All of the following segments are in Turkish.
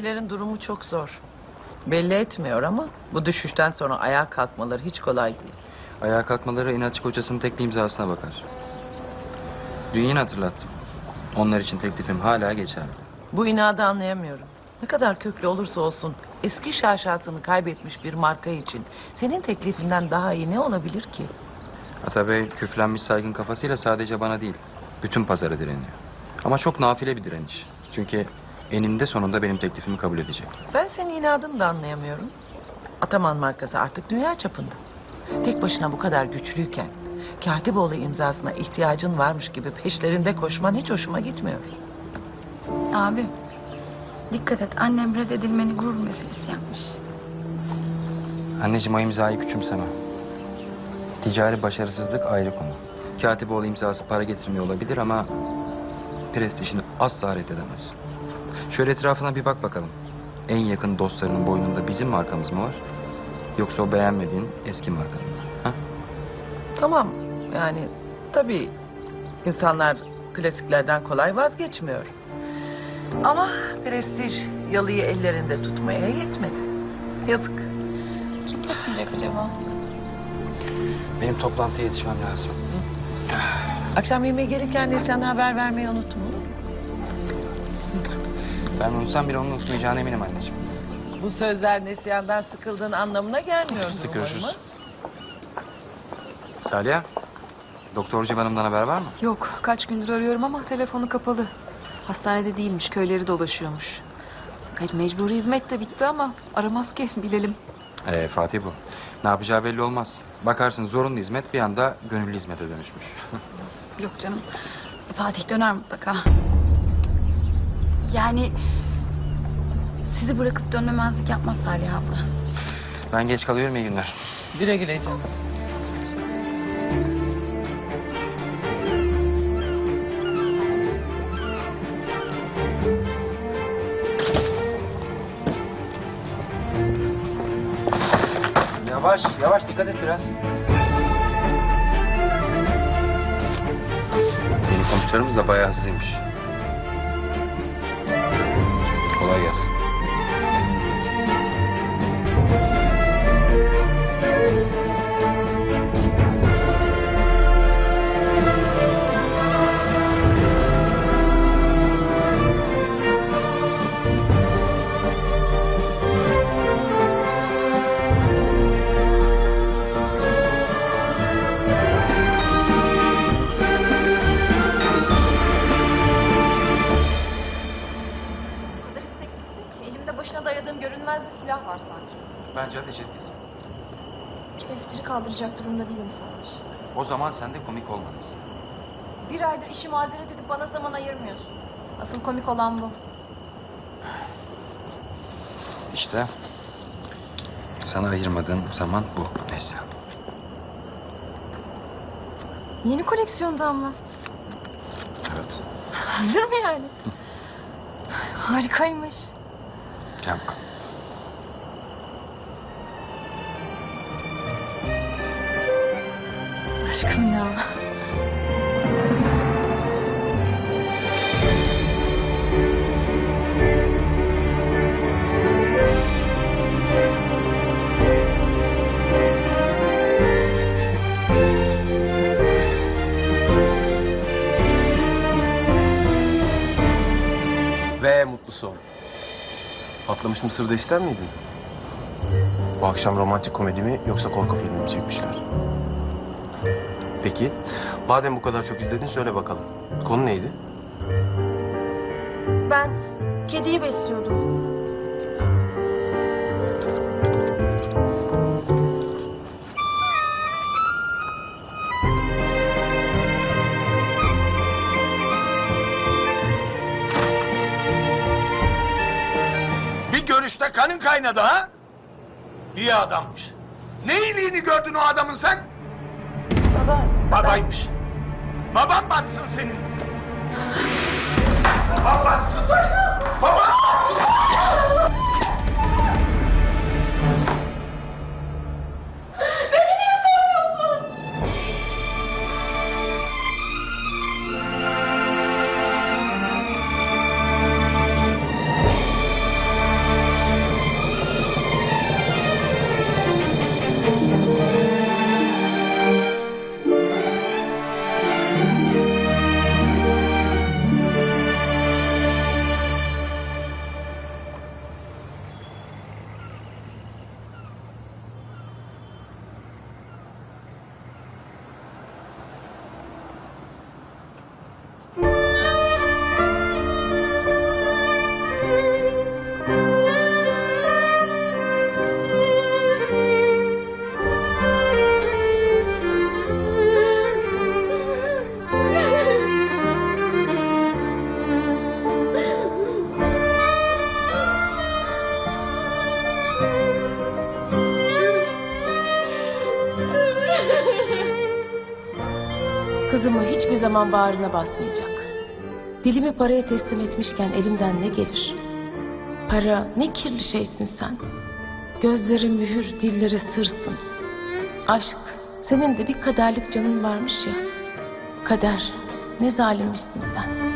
beylerin durumu çok zor. Belli etmiyor ama bu düşüşten sonra ayağa kalkmaları hiç kolay değil. Ayağa kalkmaları inatçı kocasının tek bir imzasına bakar. Dün yine hatırlattım. Onlar için teklifim hala geçerli. Bu inadı anlayamıyorum. Ne kadar köklü olursa olsun eski şaşasını kaybetmiş bir marka için senin teklifinden daha iyi ne olabilir ki? Atabey küflenmiş saygın kafasıyla sadece bana değil, bütün pazara direniyor. Ama çok nafile bir direniş. Çünkü eninde sonunda benim teklifimi kabul edecek. Ben senin inadını da anlayamıyorum. Ataman markası artık dünya çapında. Tek başına bu kadar güçlüyken Katipoğlu imzasına ihtiyacın varmış gibi peşlerinde koşman hiç hoşuma gitmiyor. Abi dikkat et annem reddedilmeni gurur meselesi yapmış. Anneciğim o imzayı küçümseme. Ticari başarısızlık ayrı konu. Katipoğlu imzası para getirmiyor olabilir ama prestijini asla reddedemezsin. Şöyle etrafına bir bak bakalım. En yakın dostlarının boynunda bizim markamız mı var? Yoksa o beğenmediğin eski markanın mı? Ha? Tamam yani tabii insanlar klasiklerden kolay vazgeçmiyor. Ama prestij yalıyı ellerinde tutmaya yetmedi. Yazık. Kim taşınacak acaba? Benim toplantıya yetişmem lazım. Akşam yemeğe gelirken de sana haber vermeyi unutma. olur mu? Ben unutsam bile onun unutmayacağına eminim anneciğim. Bu sözler Neslihan'dan sıkıldığın anlamına gelmiyor. Sık umarım, görüşürüz. ha? Salih, Doktor Hanım'dan haber var mı? Yok, kaç gündür arıyorum ama telefonu kapalı. Hastanede değilmiş, köyleri dolaşıyormuş. Hayır, mecburi hizmet de bitti ama aramaz ki bilelim. Ee, Fatih bu. Ne yapacağı belli olmaz. Bakarsın zorunlu hizmet bir anda gönüllü hizmete dönüşmüş. Yok canım. Fatih döner mutlaka. Yani sizi bırakıp dönmemezlik yapmaz Salih abla. ben geç kalıyorum iyi günler. Güle güle canım. Yavaş yavaş dikkat et biraz. Yeni komşularımız da bayağı hızlıymış. Kolay aydır işi mazeret edip bana zaman ayırmıyorsun. Asıl komik olan bu. İşte sana ayırmadığım zaman bu Neslihan. Yeni koleksiyonda mı? Evet. Hazır mı yani? Harikaymış. Gel bakalım. Aşkım ya. Ve mutlu son. Patlamış Mısır'da ister miydin? Bu akşam romantik komedi mi yoksa korku filmi mi çekmişler? Peki, madem bu kadar çok izledin söyle bakalım. Konu neydi? Ben kediyi besliyordum. Bir görüşte kanın kaynadı ha? İyi adammış. Ne iyiliğini gördün o adamın sen? Baba Babaymış. Babam batsın senin. Babam batsın senin. Hiçbir zaman bağrına basmayacak. Dilimi paraya teslim etmişken elimden ne gelir? Para ne kirli şeysin sen. Gözleri mühür, dilleri sırsın. Aşk, senin de bir kaderlik canın varmış ya. Kader, ne zalimmişsin sen.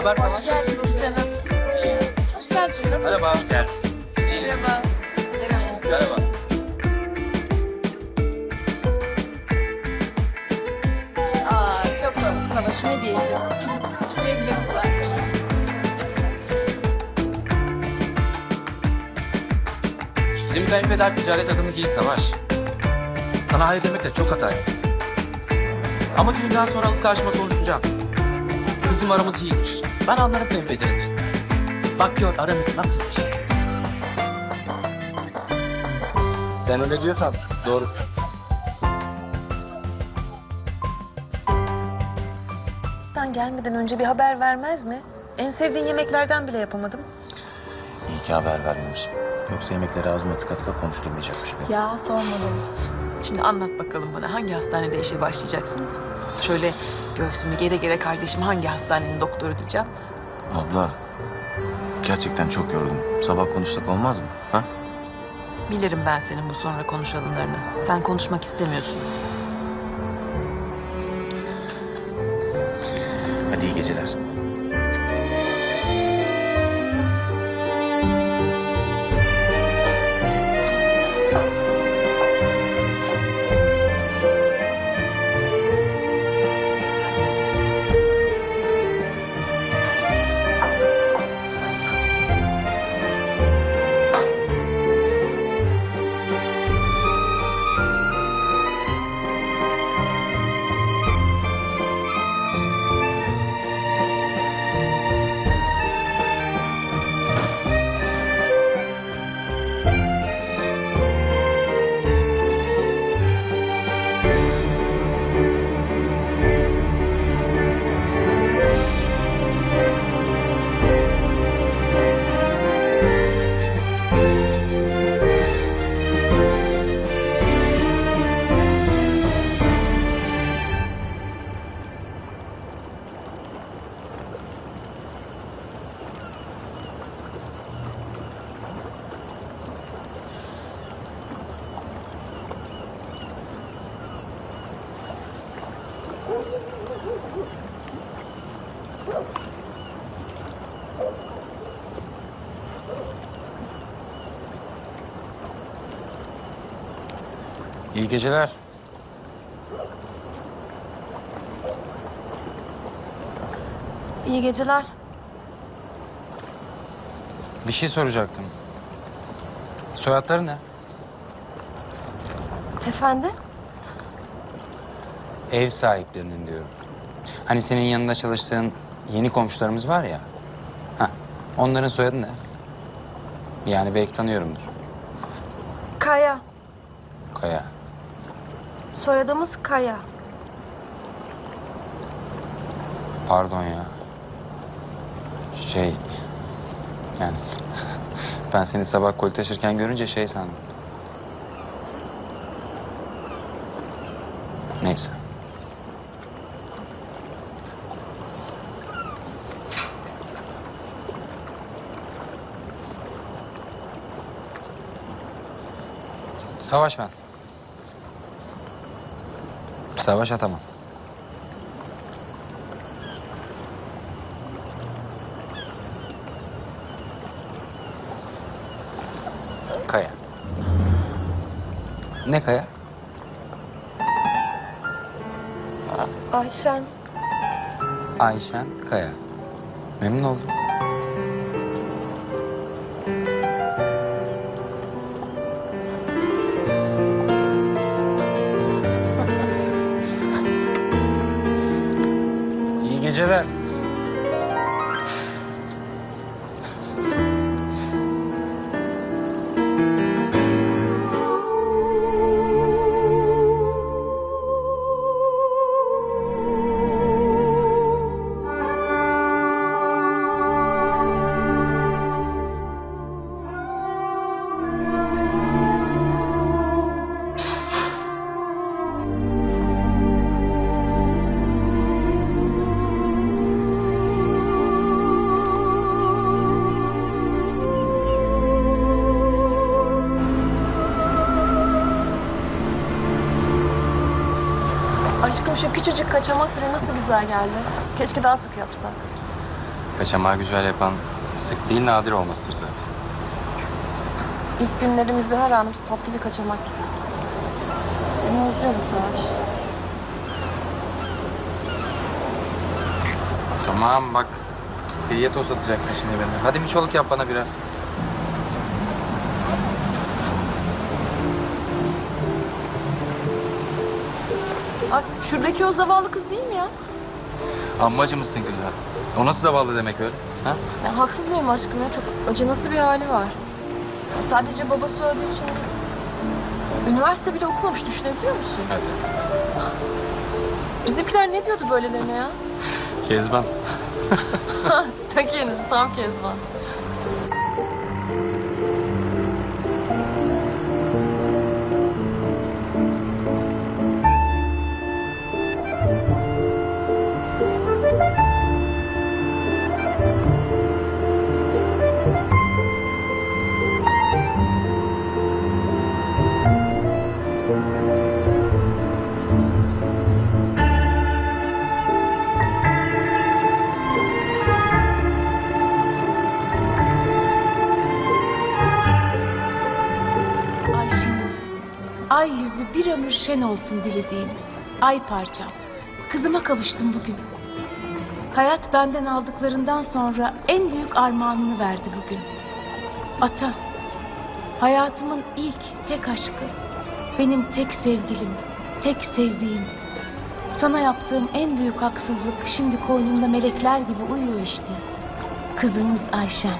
Haber Hoş geldiniz. Hoş geldiniz. Merhaba. Hoş geldin. Merhaba. Merhaba. Aa çok şu ne diyeceğim? Güle güle kullan. Bizim kayınpeder ticaret adamı değil Savaş. Sana hayır demekle çok hata. Ama düğünden sonra alıp karşıma konuşacağım. Bizim aramız iyiymiş. Ben anlarım kayınpederi. Bak gör aramız nasılmış. Sen öyle diyorsan doğru. Sen gelmeden önce bir haber vermez mi? En sevdiğin yemeklerden bile yapamadım. İyi ki haber vermemiş. Yoksa yemekleri ağzıma tıka tıka konuşturmayacakmış beni. Ya sormadım. Şimdi anlat bakalım bana hangi hastanede işe başlayacaksın? Şöyle göğsümü gere gere kardeşim hangi hastanenin doktoru diyeceğim. Abla, gerçekten çok yorgun. Sabah konuşsak olmaz mı? Ha? Bilirim ben senin bu sonra konuşalımlarını. Sen konuşmak istemiyorsun. Hadi iyi geceler. Geceler. İyi geceler. Bir şey soracaktım. Soyadları ne? Efendim? Ev sahiplerinin diyorum. Hani senin yanında çalıştığın yeni komşularımız var ya. Heh, onların soyadı ne? Yani belki tanıyorumdur. Kaya. Kaya. Soyadımız Kaya. Pardon ya. Şey... Yani... ben seni sabah kol taşırken görünce şey sandım. Neyse. Savaş ben. Savaş atamam. Kaya. Ne kaya? Ayşen. Ayşen Kaya. Memnun oldum. Küçücük kaçamak bile nasıl güzel geldi. Keşke daha sık yapsak. Kaçamağı güzel yapan sık değil nadir olmasıdır zaten. İlk günlerimizde her anımız tatlı bir kaçamak gibi. Seni özlüyorum Savaş. Tamam bak. Hediye tost atacaksın şimdi beni. Hadi miçoluk yap bana biraz. Bak şuradaki o zavallı kız değil mi ya? Ammacı mısın kıza? O nasıl zavallı demek öyle? Ha? ya haksız mıyım aşkım ya? Çok acınası bir hali var. Ya sadece babası öldüğü için değil. Üniversite bile okumamış düşünebiliyor musun? Hadi. Bizimkiler ne diyordu böylelerine ya? Kezban. Ta kendisi tam Kezban. Şen olsun dilediğim ay parçam. Kızıma kavuştum bugün. Hayat benden aldıklarından sonra en büyük armağanını verdi bugün. Ata, hayatımın ilk tek aşkı, benim tek sevgilim, tek sevdiğim. Sana yaptığım en büyük haksızlık şimdi koynumda melekler gibi uyuyor işte. Kızımız Ayşen.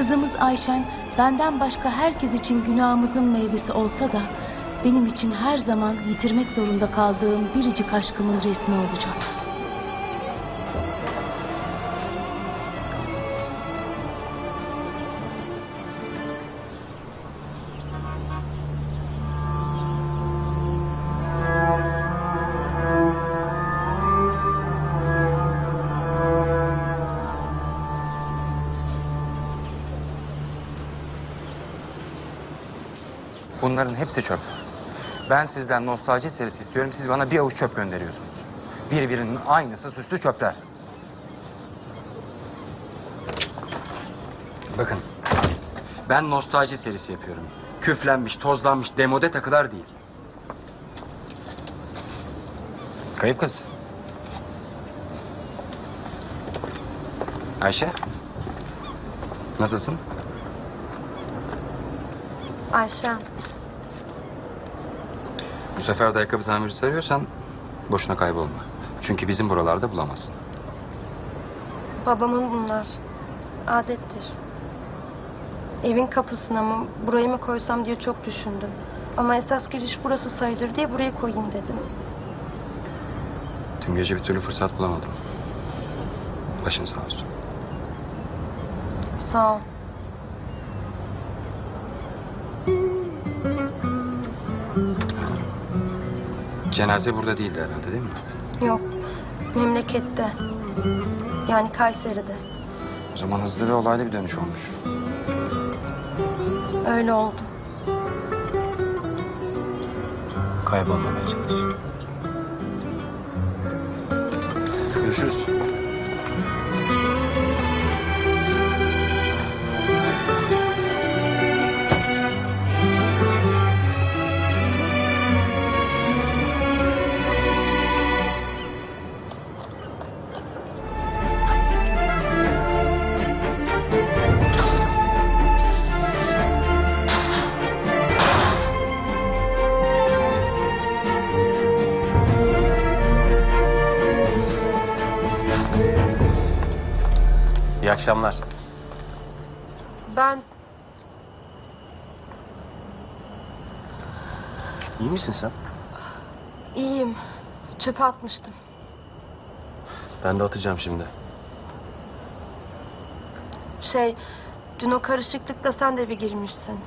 Kızımız Ayşen benden başka herkes için günahımızın meyvesi olsa da benim için her zaman yitirmek zorunda kaldığım biricik aşkımın resmi olacak. Bunların hepsi çöp. Ben sizden nostalji serisi istiyorum. Siz bana bir avuç çöp gönderiyorsunuz. Birbirinin aynısı süslü çöpler. Bakın. Ben nostalji serisi yapıyorum. Küflenmiş, tozlanmış, demode takılar değil. Kayıp kız. Ayşe. Nasılsın? Ayşen. Bu sefer de ayakkabı tamircisi arıyorsan boşuna kaybolma. Çünkü bizim buralarda bulamazsın. Babamın bunlar. Adettir. Evin kapısına mı, burayı mı koysam diye çok düşündüm. Ama esas giriş burası sayılır diye buraya koyayım dedim. Dün gece bir türlü fırsat bulamadım. Başın sağ olsun. Sağ ol. Cenaze burada değildi herhalde değil mi? Yok. Memlekette. Yani Kayseri'de. O zaman hızlı ve olaylı bir dönüş olmuş. Öyle oldu. Kaybolmamaya çalış. Akşamlar. Ben İyi misin sen? iyiyim. Çöpe atmıştım. Ben de atacağım şimdi. Şey, dün o karışıklıkta sen de bir girmişsin.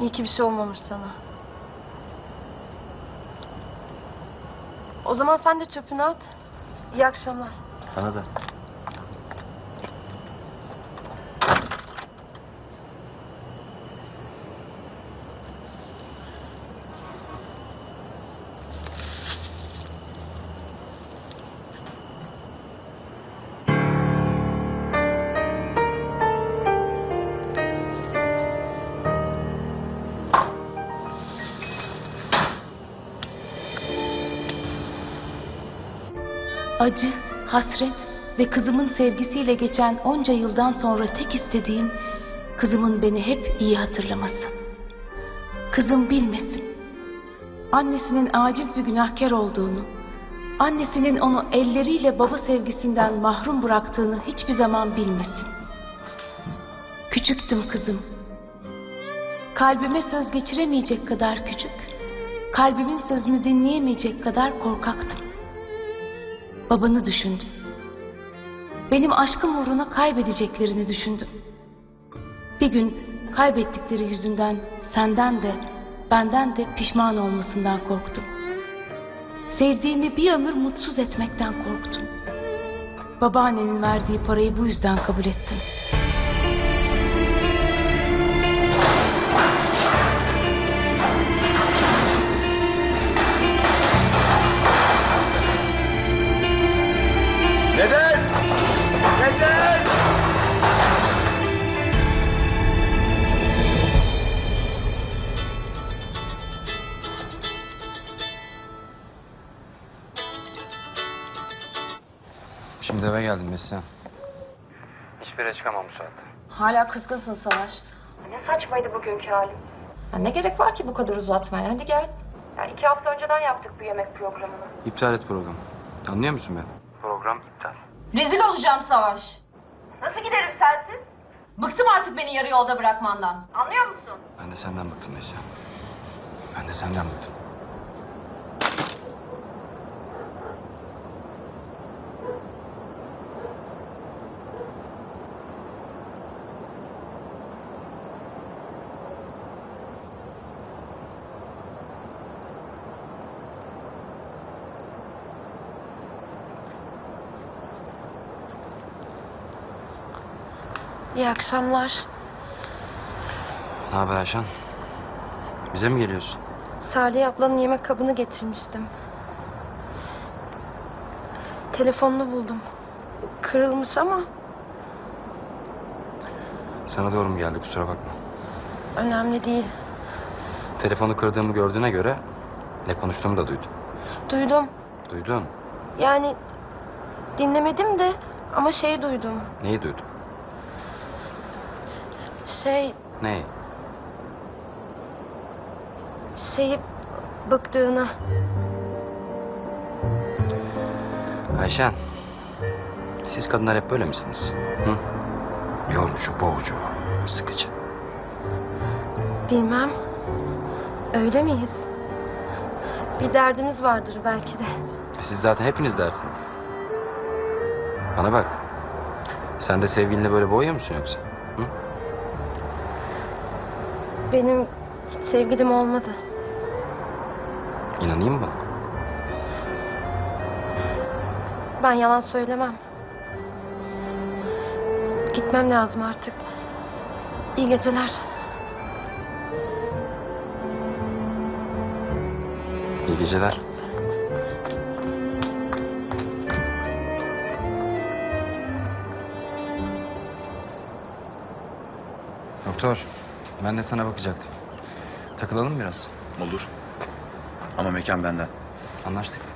İyi ki bir şey olmamış sana. O zaman sen de çöpünü at. İyi akşamlar. Sana da. Acı, hasret ve kızımın sevgisiyle geçen onca yıldan sonra tek istediğim kızımın beni hep iyi hatırlaması. Kızım bilmesin. Annesinin aciz bir günahkar olduğunu, annesinin onu elleriyle baba sevgisinden mahrum bıraktığını hiçbir zaman bilmesin. Küçüktüm kızım. Kalbime söz geçiremeyecek kadar küçük, kalbimin sözünü dinleyemeyecek kadar korkaktım. Babanı düşündüm. Benim aşkım uğruna kaybedeceklerini düşündüm. Bir gün kaybettikleri yüzünden senden de benden de pişman olmasından korktum. Sevdiğimi bir ömür mutsuz etmekten korktum. Babaannenin verdiği parayı bu yüzden kabul ettim. Şimdi eve geldim Neslihan. Hiçbir yere çıkamam bu saatte. Hala kızgınsın Savaş. Ne saçmaydı bugünkü halim. Ya ne gerek var ki bu kadar uzatmaya? Hadi gel. Ya iki hafta önceden yaptık bu yemek programını. İptal et programı. Anlıyor musun beni? Program iptal. Rezil olacağım Savaş. Nasıl giderim sensiz? Bıktım artık beni yarı yolda bırakmandan. Anlıyor musun? Ben de senden bıktım Neslihan. Ben de senden bıktım. İyi akşamlar. Ne haber Ayşen? Bize mi geliyorsun? Salih ablanın yemek kabını getirmiştim. Telefonunu buldum. Kırılmış ama Sana doğru mu geldi kusura bakma. önemli değil. Telefonu kırdığımı gördüğüne göre ne konuştuğumu da duydun. Duydum. Duydun. Yani dinlemedim de ama şey duydum. Neyi duydun? Şey, Neyi? şeyi bıktığını. Ayşen. Siz kadınlar hep böyle misiniz? Hı? Yorucu, boğucu, sıkıcı. Bilmem. Öyle miyiz? Bir derdimiz vardır belki de. Siz zaten hepiniz dersiniz. Bana bak. Sen de sevgilinle böyle boğuyor musun yoksa? Benim hiç sevgilim olmadı. İnanayım mı bana? Ben yalan söylemem. Gitmem lazım artık. İyi geceler. İyi geceler. Doktor, ben de sana bakacaktım. Takılalım biraz. Olur. Ama mekan benden. Anlaştık.